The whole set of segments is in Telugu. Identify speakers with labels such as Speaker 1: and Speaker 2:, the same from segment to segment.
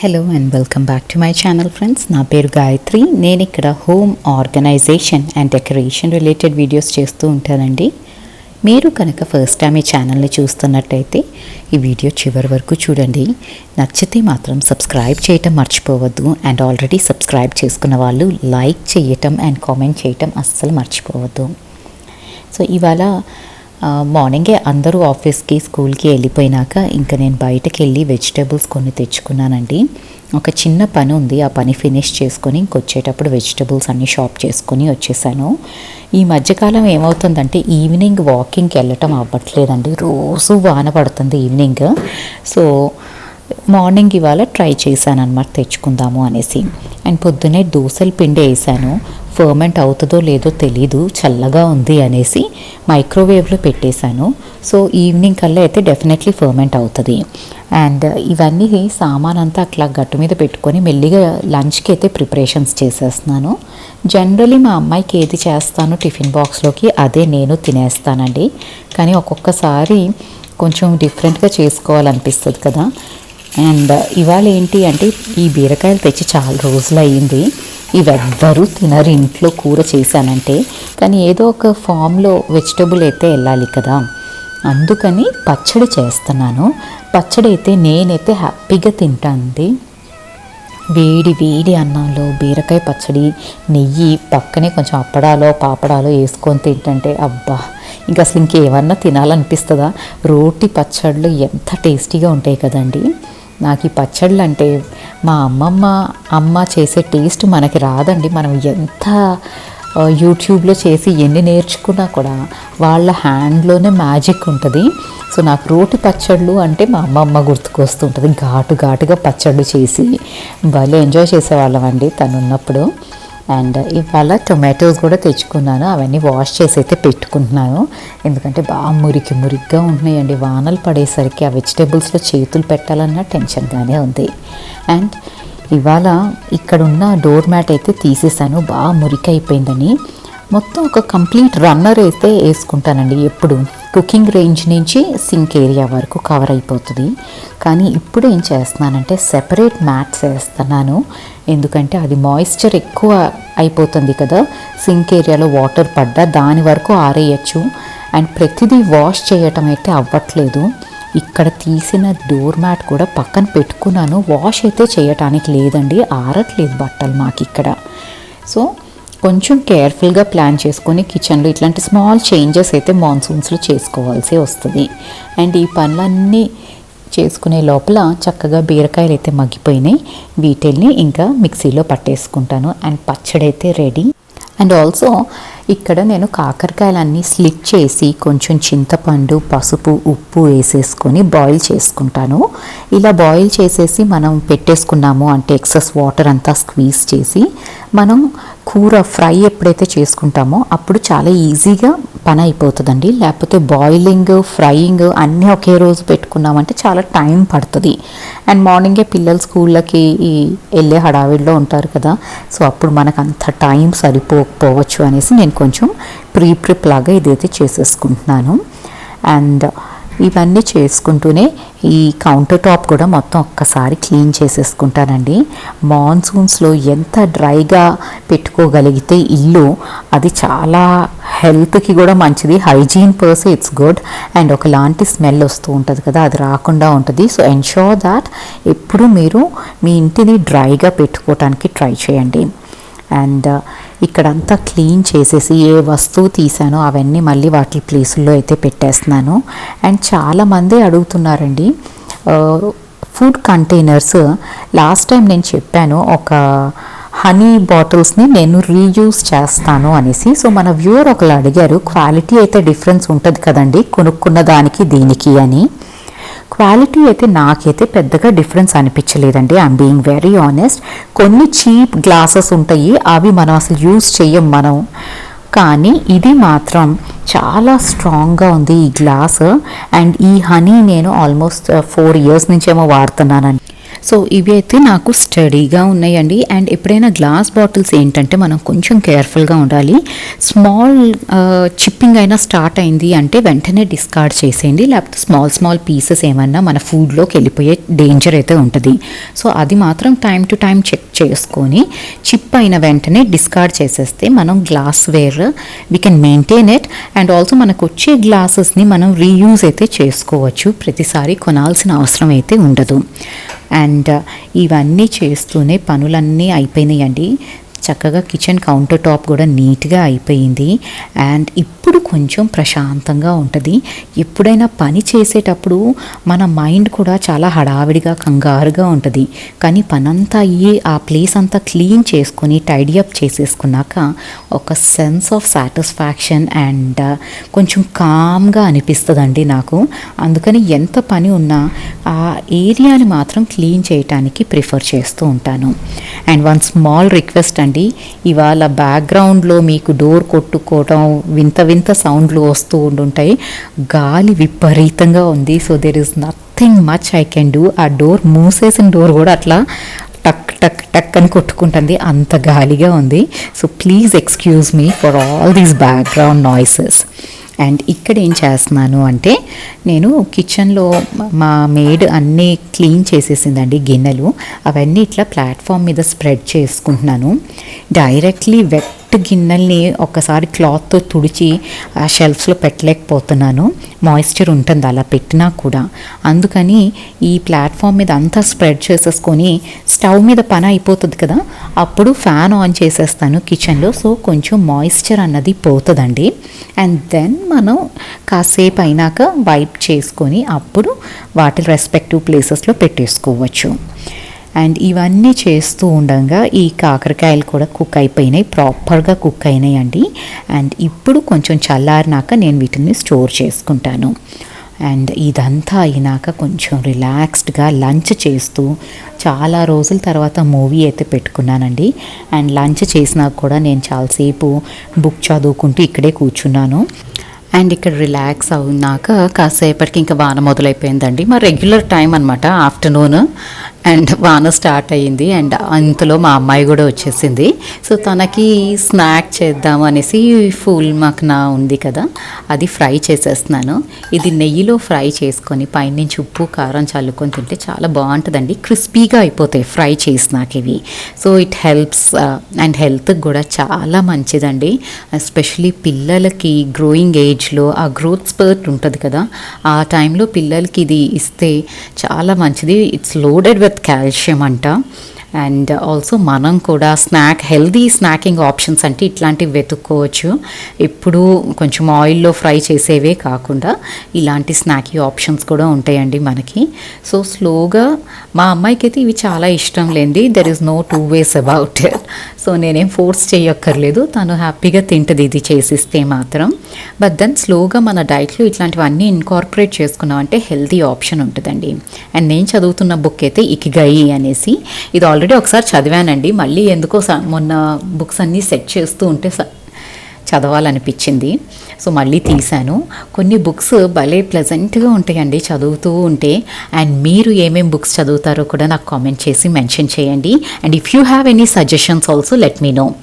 Speaker 1: Hello and welcome back to my channel friends నా పేరు గాయత్రి. నేను ఇక్కడ home organisation and decoration related videos చేస్తూ ఉంటానండి. మీరు కనుక ఫస్ట్ టైం ఈ ఛానల్ని చూస్తున్నట్టయితే ఈ వీడియో చివరి వరకు చూడండి. నచ్చితే మాత్రం సబ్స్క్రైబ్ చేయటం మర్చిపోవద్దు అండ్ ఆల్రెడీ సబ్స్క్రైబ్ చేసుకున్న వాళ్ళు లైక్ చేయటం అండ్ కామెంట్ చేయటం అస్సలు మర్చిపోవద్దు. సో ఇవాళ మార్నింగే అందరూ ఆఫీస్కి స్కూల్కి వెళ్ళిపోయినాక ఇంకా నేను బయటకు వెళ్ళి వెజిటేబుల్స్ కొన్ని తెచ్చుకున్నానండి. ఒక చిన్న పని ఉంది ఆ పని ఫినిష్ చేసుకొని ఇంకొచ్చేటప్పుడు వెజిటేబుల్స్ అన్నీ షాప్ చేసుకొని వచ్చేసాను. ఈ మధ్యకాలం ఏమవుతుందంటే ఈవినింగ్ వాకింగ్కి వెళ్ళటం అవ్వట్లేదండి. రోజు వాన పడుతుంది ఈవినింగ్. సో మార్నింగ్ ఇవాళ ట్రై చేశాను అనమాట తెచ్చుకుందాము అనేసి. అండ్ పొద్దునే దోశల పిండి వేసాను. ఫర్మెంట్ అవుతుందో లేదో తెలీదు చల్లగా ఉంది అనేసి మైక్రోవేవ్లో పెట్టేశాను. సో ఈవినింగ్ కల్లా అయితే డెఫినెట్లీ ఫర్మెంట్ అవుతుంది. అండ్ ఇవన్నీ సామాన్ అంతా అట్లా గట్టు మీద పెట్టుకొని మెల్లిగా లంచ్కి అయితే ప్రిపరేషన్స్ చేసేస్తున్నాను. జనరలీ మా అమ్మాయికి ఏది చేస్తాను టిఫిన్ బాక్స్లోకి అదే నేను తినేస్తానండి. కానీ ఒక్కొక్కసారి కొంచెం డిఫరెంట్గా చేసుకోవాలనిపిస్తుంది కదా. అండ్ ఇవాళ ఏంటి అంటే ఈ బీరకాయలు తెచ్చి చాలా రోజులు అయ్యింది ఇవెవ్వరూ తినరు ఇంట్లో కూర చేశానంటే. కానీ ఏదో ఒక ఫామ్లో వెజిటబుల్ అయితే వెళ్ళాలి కదా. అందుకని పచ్చడి చేస్తున్నాను. పచ్చడి అయితే నేనైతే హ్యాపీగా తింటానండి వేడి వేడి అన్నంలో బీరకాయ పచ్చడి నెయ్యి పక్కనే కొంచెం అప్పడాలో పాపడాలో వేసుకొని తింటుంటే అబ్బా! ఇంకా అసలు ఇంకేమన్నా తినాలనిపిస్తుందా? రోటి పచ్చళ్ళు ఎంత టేస్టీగా ఉంటాయి కదండీ. నాకు ఈ పచ్చళ్ళు అంటే మా అమ్మమ్మ అమ్మ చేసే టేస్ట్ మనకి రాదండి. మనం ఎంత యూట్యూబ్లో చేసి ఎన్ని నేర్చుకున్నా కూడా వాళ్ళ హ్యాండ్లోనే మ్యాజిక్ ఉంటుంది. సో నాకు రోటి పచ్చళ్ళు అంటే మా అమ్మమ్మ గుర్తుకొస్తుంటుంది. ఘాటు ఘాటుగా పచ్చళ్ళు చేసి భలే ఎంజాయ్ చేసేవాళ్ళం అండి తను ఉన్నప్పుడు అండ్ ఇవాళ టొమాటోస్ కూడా తెచ్చుకున్నాను. అవన్నీ వాష్ చేసి అయితే పెట్టుకుంటున్నాను. ఎందుకంటే బాగా మురికి మురికిగా ఉంటున్నాయండి. వానలు పడేసరికి ఆ వెజిటేబుల్స్లో చేతులు పెట్టాలన్నా టెన్షన్గానే ఉంది. అండ్ ఇవాళ ఇక్కడున్న డోర్ మ్యాట్ అయితే తీసేసాను. బాగా మురికి అయిపోయిందని మొత్తం ఒక కంప్లీట్ రన్నర్ అయితే వేసుకుంటానండి ఎప్పుడు. కుకింగ్ రేంజ్ నుంచి సింక్ ఏరియా వరకు కవర్ అయిపోతుంది. కానీ ఇప్పుడు ఏం చేస్తున్నానంటే సెపరేట్ మ్యాట్స్ వేస్తున్నాను. ఎందుకంటే అది మాయిశ్చర్ ఎక్కువ అయిపోతుంది కదా. సింక్ ఏరియాలో వాటర్ పడ్డా దాని వరకు ఆరేయచ్చు. అండ్ ప్రతిదీ వాష్ చేయటం అయితే అవ్వట్లేదు. ఇక్కడ తీసిన డోర్ మ్యాట్ కూడా పక్కన పెట్టుకున్నాను. వాష్ అయితే చేయటానికి లేదండి. ఆరట్లేదు బట్టలు మాకు ఇక్కడ సో కొంచెం కేర్ఫుల్గా ప్లాన్ చేసుకొని కిచెన్లో ఇట్లాంటి స్మాల్ చేంజెస్ అయితే మాన్సూన్స్లో చేసుకోవాల్సి వస్తుంది. అండ్ ఈ పనులన్నీ చేసుకునే లోపల చక్కగా బీరకాయలు అయితే మగ్గిపోయినాయి. వీటిల్ని ఇంకా మిక్సీలో పట్టేసుకుంటాను. అండ్ పచ్చడి అయితే రెడీ అండ్ ఆల్సో ఇక్కడ నేను కాకరకాయలన్నీ స్లిట్ చేసి కొంచెం చింతపండు పసుపు ఉప్పు వేసేసుకొని బాయిల్ చేసుకుంటాను. ఇలా బాయిల్ చేసేసి మనం పెట్టేసుకున్నాము అంటే ఎక్సెస్ వాటర్ అంతా స్క్వీజ్ చేసి మనం కూర ఫ్రై ఎప్పుడైతే చేసుకుంటామో అప్పుడు చాలా ఈజీగా పని అయిపోతుందండి. లేకపోతే బాయిలింగ్ ఫ్రైయింగ్ అన్నీ ఒకే రోజు పెట్టుకున్నామంటే చాలా టైం పడుతుంది. అండ్ మార్నింగే పిల్లలు స్కూళ్ళకి వెళ్ళే హడావిడిలో ఉంటారు కదా సో అప్పుడు మనకు అంత టైం సరిపోకపోవచ్చు అనేసి నేను కొంచెం ప్రీ ప్రిప్ లాగా ఇదైతే చేసేసుకుంటున్నాను. అండ్ ఇవన్నీ చేసుకుంటూనే ఈ కౌంటర్ టాప్ కూడా మొత్తం ఒక్కసారి క్లీన్ చేసేసుకుంటానండి. మాన్సూన్స్లో ఎంత డ్రైగా పెట్టుకోగలిగితే ఇల్లు అది చాలా హెల్త్కి కూడా మంచిది. Hygiene purse it's good and ఒకలాంటి స్మెల్ వస్తూ ఉంటుంది కదా అది రాకుండా ఉంటుంది. సో ఎన్షోర్ దాట్ ఎప్పుడు మీరు మీ ఇంటిని డ్రైగా పెట్టుకోవటానికి ట్రై చేయండి. అండ్ uh, ఇక్కడంతా క్లీన్ చేసేసి ఏ వస్తువు తీసానో అవన్నీ మళ్ళీ వాటి ప్లేసుల్లో అయితే పెట్టేస్తున్నాను. అండ్ చాలామంది అడుగుతున్నారండి. ఫుడ్ కంటైనర్స్ లాస్ట్ టైం నేను చెప్పాను ఒక హనీ బాటిల్స్ని నేను రీయూజ్ చేస్తాను అనేసి. సో మన వ్యూవర్ ఒకళ్ళు అడిగారు క్వాలిటీ అయితే డిఫరెన్స్ ఉంటుంది కదండి కొనుక్కున్న దానికి దీనికి అని. క్వాలిటీ అయితే నాకైతే పెద్దగా డిఫరెన్స్ అనిపించలేదండి. ఐఎమ్ బీయింగ్ వెరీ ఆనెస్ట్ కొన్ని చీప్ గ్లాసెస్ ఉంటాయి. అవి మనం అసలు యూజ్ చెయ్యం మనం. కానీ ఇది మాత్రం చాలా స్ట్రాంగ్గా ఉంది ఈ గ్లాస్. అండ్ ఈ హనీ నేను ఆల్మోస్ట్ ఫోర్ ఇయర్స్ నుంచేమో వాడుతున్నానండి. సో ఇవి అయితే నాకు స్టడీగా ఉన్నాయండి. అండ్ ఎప్పుడైనా గ్లాస్ బాటిల్స్ ఏంటంటే మనం కొంచెం కేర్ఫుల్గా ఉండాలి. స్మాల్ చిప్పింగ్ అయినా స్టార్ట్ అయింది అంటే వెంటనే డిస్కార్డ్ చేసేయండి. లేకపోతే స్మాల్ స్మాల్ పీసెస్ ఏమన్నా మన ఫుడ్లోకి వెళ్ళిపోయే డేంజర్ అయితే ఉంటుంది. సో అది మాత్రం టైం టు టైం చెక్ చేసుకొని చిప్ అయిన వెంటనే డిస్కార్డ్ చేసేస్తే మనం glassware we can maintain it. And also మనకు వచ్చే గ్లాసెస్ని మనం రీయూజ్ అయితే చేసుకోవచ్చు. ప్రతిసారి కొనాల్సిన అవసరం అయితే ఉండదు. అండ్ ఇవన్నీ చేస్తూనే పనులన్నీ అయిపోయినాయండి. చక్కగా కిచెన్ కౌంటర్ టాప్ కూడా నీట్గా అయిపోయింది. అండ్ ఇప్పుడు కొంచెం ప్రశాంతంగా ఉంటుంది. ఎప్పుడైనా పని చేసేటప్పుడు మన మైండ్ కూడా చాలా హడావిడిగా కంగారుగా ఉంటుంది. కానీ పనంతా అయ్యి ఆ ప్లేస్ అంతా క్లీన్ చేసుకొని టైడీ అప్ చేసేసుకున్నాక ఒక సెన్స్ ఆఫ్ సాటిస్ఫాక్షన్ అండ్ కొంచెం కామ్గా అనిపిస్తుందండి నాకు. అందుకని ఎంత పని ఉన్నా ఆ ఏరియాని మాత్రం క్లీన్ చేయటానికి ప్రిఫర్ చేస్తూ ఉంటాను. అండ్ వన్ స్మాల్ రిక్వెస్ట్ అండి ఇవాళ బ్యాక్గ్రౌండ్లో మీకు డోర్ కొట్టుకోవటం వింత వింత సౌండ్లు వస్తూ ఉండుంటాయి. గాలి విపరీతంగా ఉంది. So there is nothing much I can do ఆ డోర్ మూసేసిన డోర్ కూడా అట్లా టక్ టక్ టక్ అని కొట్టుకుంటుంది. అంత గాలిగా ఉంది. So please excuse me for all these background noises and ఇక్కడ ఏం చేస్తున్నాను అంటే నేను కిచెన్లో మా మేడ్ అన్నీ క్లీన్ చేసేసిందండి గిన్నెలు. అవన్నీ ఇట్లా ప్లాట్ఫామ్ మీద స్ప్రెడ్ చేసుకుంటున్నాను. డైరెక్ట్లీ వెట్ గిన్నెల్ని ఒక్కసారి క్లాత్తో తుడిచి ఆ షెల్ఫ్స్లో పెట్టలేకపోతున్నాను. మాయిశ్చర్ ఉంటుంది అలా పెట్టినా కూడా. అందుకని ఈ ప్లాట్ఫామ్ మీద అంతా స్ప్రెడ్ చేసేసుకొని స్టవ్ మీద పని అయిపోతుంది కదా. అప్పుడు ఫ్యాన్ ఆన్ చేసేస్తాను కిచెన్లో. సో కొంచెం మాయిశ్చర్ అన్నది పోతుందండి. అండ్ దెన్ మనం కాసేపు అయినాక వైప్ చేసుకొని అప్పుడు వాటి రెస్పెక్టివ్ ప్లేసెస్లో పెట్టేసుకోవచ్చు. అండ్ ఇవన్నీ చేస్తూ ఉండగా ఈ కాకరకాయలు కూడా కుక్ అయిపోయినాయి ప్రాపర్గా కుక్ అయినాయి అండి అండ్ ఇప్పుడు కొంచెం చల్లారినాక నేను వీటిని స్టోర్ చేసుకుంటాను. అండ్ ఇదంతా అయినాక కొంచెం రిలాక్స్డ్గా లంచ్ చేస్తూ చాలా రోజుల తర్వాత మూవీ అయితే పెట్టుకున్నానండి. అండ్ లంచ్ చేసినాక కూడా నేను చాలాసేపు బుక్ చదువుకుంటూ ఇక్కడే కూర్చున్నాను. అండ్ ఇక్కడ రిలాక్స్ అవునాక కాసేపటికి ఇంకా వాన మొదలైపోయిందండి. మా రెగ్యులర్ టైం అనమాట ఆఫ్టర్నూన్. అండ్ వాన స్టార్ట్ అయ్యింది అండ్ అంతలో మా అమ్మాయి కూడా వచ్చేసింది. సో తనకి స్నాక్ చేద్దాం అనేసి ఫుల్ మక్నా ఉంది కదా అది ఫ్రై చేసేస్తున్నాను. ఇది నెయ్యిలో ఫ్రై చేసుకొని పైనుంచి ఉప్పు కారం చల్లుకొని తింటే చాలా బాగుంటుందండి. క్రిస్పీగా అయిపోతాయి ఫ్రై చేసినాక ఇవి. సో ఇట్ హెల్ప్స్ అండ్ హెల్త్కి కూడా చాలా మంచిదండి. ఎస్పెషలీ పిల్లలకి గ్రోయింగ్ ఏజ్లో ఆ గ్రోత్ స్పర్ట్ ఉంటుంది కదా ఆ టైంలో పిల్లలకి ఇది ఇస్తే చాలా మంచిది. ఇట్స్ లోడెడ్ విత్ కాల్షియం అంట. అండ్ ఆల్సో మనం కూడా స్నాక్ హెల్దీ స్నాకింగ్ ఆప్షన్స్ అంటే ఇట్లాంటివి వెతుక్కోవచ్చు. ఎప్పుడు కొంచెం ఆయిల్లో ఫ్రై చేసేవే కాకుండా ఇలాంటి స్నాకీ ఆప్షన్స్ కూడా ఉంటాయండి మనకి. సో స్లోగా మా అమ్మాయికి అయితే ఇవి చాలా ఇష్టం లేండి. There is no two ways about so నేనేం ఫోర్స్ చేయక్కర్లేదు. తను హ్యాపీగా తింటుంది ఇది చేసిస్తే మాత్రం. బట్ దెన్ స్లోగా మన డైట్లో ఇట్లాంటివన్నీ ఇన్కార్పొరేట్ చేసుకున్నాం అంటే ఆప్షన్ ఉంటుందండి. అండ్ నేను చదువుతున్న బుక్ అయితే ఇకిగయి అనేసి. ఇది ఆల్రెడీ ఒకసారి చదివానండి. మళ్ళీ ఎందుకో స- మొన్న బుక్స్ అన్నీ సెట్ చేస్తూ ఉంటే స- చదవాలనిపించింది. సో మళ్ళీ తీశాను. కొన్ని బుక్స్ భలే ప్లెజెంట్గా ఉంటాయండి చదువుతూ ఉంటే. అండ్ మీరు ఏమేమి బుక్స్ చదువుతారో కూడా నాకు కామెంట్ చేసి మెన్షన్ చేయండి. And if you have any suggestions also let me know.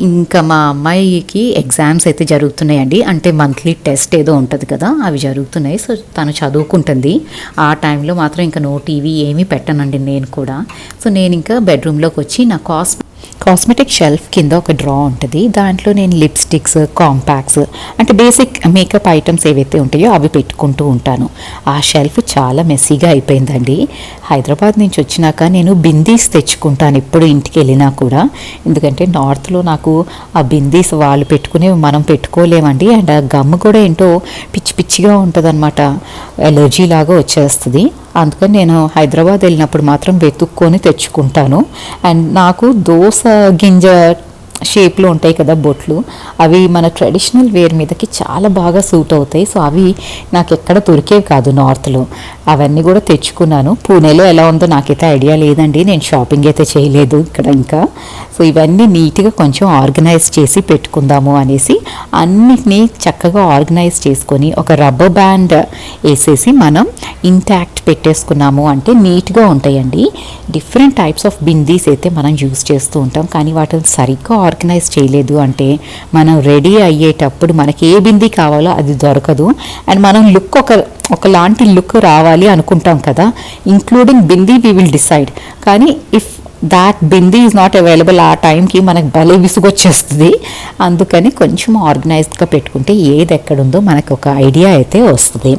Speaker 1: ఇంకా మా అమ్మాయికి ఎగ్జామ్స్ అయితే జరుగుతున్నాయండి. అంటే మంత్లీ టెస్ట్ ఏదో ఉంటుంది కదా అవి జరుగుతున్నాయి. సో తను చదువుకుంటుంది. ఆ టైంలో మాత్రం ఇంకా నో టీవీ ఏమీ పెట్టనండి నేను కూడా. సో నేను ఇంకా బెడ్రూమ్లోకి వచ్చి నా కాస్ట్ కాస్మెటిక్ షెల్ఫ్ కింద ఒక డ్రా ఉంటుంది. దాంట్లో నేను లిప్స్టిక్స్ కాంపాక్ట్స్ అంటే బేసిక్ మేకప్ ఐటమ్స్ ఏవైతే ఉంటాయో అవి పెట్టుకుంటూ ఉంటాను. ఆ షెల్ఫ్ చాలా మెస్సీగా అయిపోయిందండి. హైదరాబాద్ నుంచి వచ్చినాక నేను బిందీస్ తెచ్చుకుంటాను ఎప్పుడు ఇంటికి వెళ్ళినా కూడా. ఎందుకంటే నార్త్లో నాకు ఆ బిందీస్ వాళ్ళు పెట్టుకునేవి మనం పెట్టుకోలేమండి. అండ్ ఆ గమ్ కూడా ఏంటో పిచ్చి పిచ్చిగా ఉంటుందన్నమాట. ఎలర్జీ లాగా వచ్చేస్తుంది. అందుకని నేను హైదరాబాద్ వెళ్ళినప్పుడు మాత్రం వెతుక్కొని తెచ్చుకుంటాను. అండ్ నాకు దోస also ginger షేప్లో ఉంటాయి కదా బొట్లు. అవి మన ట్రెడిషనల్ వేర్ మీదకి చాలా బాగా సూట్ అవుతాయి. సో అవి నాకు ఎక్కడ దొరికేవి కాదు నార్త్లో. అవన్నీ కూడా తెచ్చుకున్నాను. పూణేలో ఎలా ఉందో నాకైతే ఐడియా లేదండి. నేను షాపింగ్ అయితే చేయలేదు ఇక్కడ ఇంకా. సో ఇవన్నీ నీట్గా కొంచెం ఆర్గనైజ్ చేసి పెట్టుకుందాము అనేసి అన్నిటినీ చక్కగా ఆర్గనైజ్ చేసుకొని ఒక రబ్బర్ బ్యాండ్ వేసేసి మనం ఇంటాక్ట్ పెట్టేసుకున్నాము. అంటే నీట్గా ఉంటాయండి. డిఫరెంట్ టైప్స్ ఆఫ్ బిందీస్ అయితే మనం యూస్ చేస్తూ ఉంటాం. కానీ వాటిని సరిగ్గా ఆర్గనైజ్ చేయలేదు అంటే మనం రెడీ అయ్యేటప్పుడు మనకి ఏ బిందీ కావాలో అది దొరకదు. అండ్ మనం లుక్ ఒక ఒకలాంటి లుక్ రావాలి అనుకుంటాం కదా. Including bindi we will decide కానీ if that bindi is not available ఆ టైంకి మనకు భలే విసుగొచ్చేస్తుంది. అందుకని కొంచెం ఆర్గనైజ్డ్గా పెట్టుకుంటే ఏది ఎక్కడుందో మనకు ఒక ఐడియా అయితే వస్తుంది.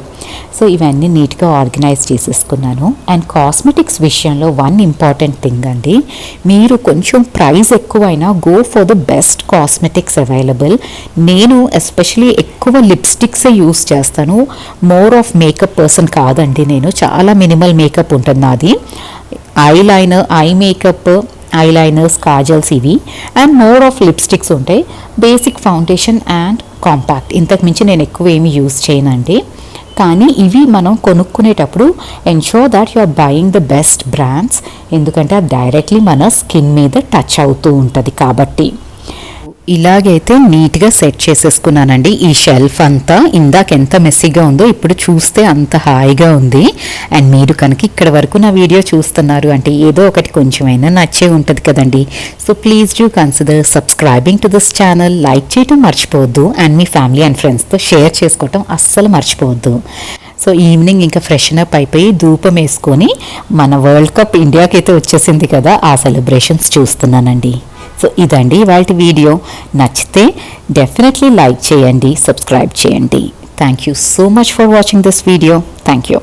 Speaker 1: సో ఇవన్నీ నీట్గా ఆర్గనైజ్ చేసేసుకున్నాను. అండ్ కాస్మెటిక్స్ విషయంలో వన్ ఇంపార్టెంట్ థింగ్ అండి. మీరు కొంచెం ప్రైస్ ఎక్కువైనా go for the best cosmetics available. నేను ఎస్పెషలీ ఎక్కువ లిప్స్టిక్సే యూస్ చేస్తాను. మోర్ ఆఫ్ మేకప్ పర్సన్ కాదండి నేను. చాలా మినిమల్ మేకప్ ఉంటుంది నాది. Eyeliner eye makeup eyeliners kajals ఇవి. అండ్ మోర్ ఆఫ్ లిప్స్టిక్స్ ఉంటాయి బేసిక్ ఫౌండేషన్ అండ్ కాంపాక్ట్ ఇంతకు మించి నేను ఎక్కువ ఏమి యూజ్ చేయనండి. కానీ ఇవి మనం కొనుక్కునేటప్పుడు ensure that you are buying the best brands ఎందుకంటే అది డైరెక్ట్లీ మన స్కిన్ మీద టచ్ అవుతూ ఉంటుంది కాబట్టి. ఇలాగైతే నీట్గా సెట్ చేసేసుకున్నానండి. ఈ షెల్ఫ్ అంతా ఇందాక ఎంత మెస్సీగా ఉందో ఇప్పుడు చూస్తే అంత హాయిగా ఉంది. అండ్ మీరు కనుక ఇక్కడ వరకు నా వీడియో చూస్తున్నారు అంటే ఏదో ఒకటి కొంచెమైనా నచ్చే ఉంటుంది కదండి. So please do consider subscribing to this channel like చేయటం మర్చిపోవద్దు. అండ్ మీ ఫ్యామిలీ అండ్ ఫ్రెండ్స్తో షేర్ చేసుకోవటం అస్సలు మర్చిపోవద్దు. సో ఈవినింగ్ ఇంకా ఫ్రెష్ అప్ అయిపోయి ధూపం వేసుకొని మన వరల్డ్ కప్ ఇండియాకి అయితే వచ్చేసింది కదా ఆ సెలబ్రేషన్స్ చూస్తున్నానండి. సో ఇదండి ఇవాళ వీడియో. నచ్చితే డెఫినెట్లీ లైక్ చేయండి సబ్స్క్రైబ్ చేయండి. Thank you so much for watching this video thank you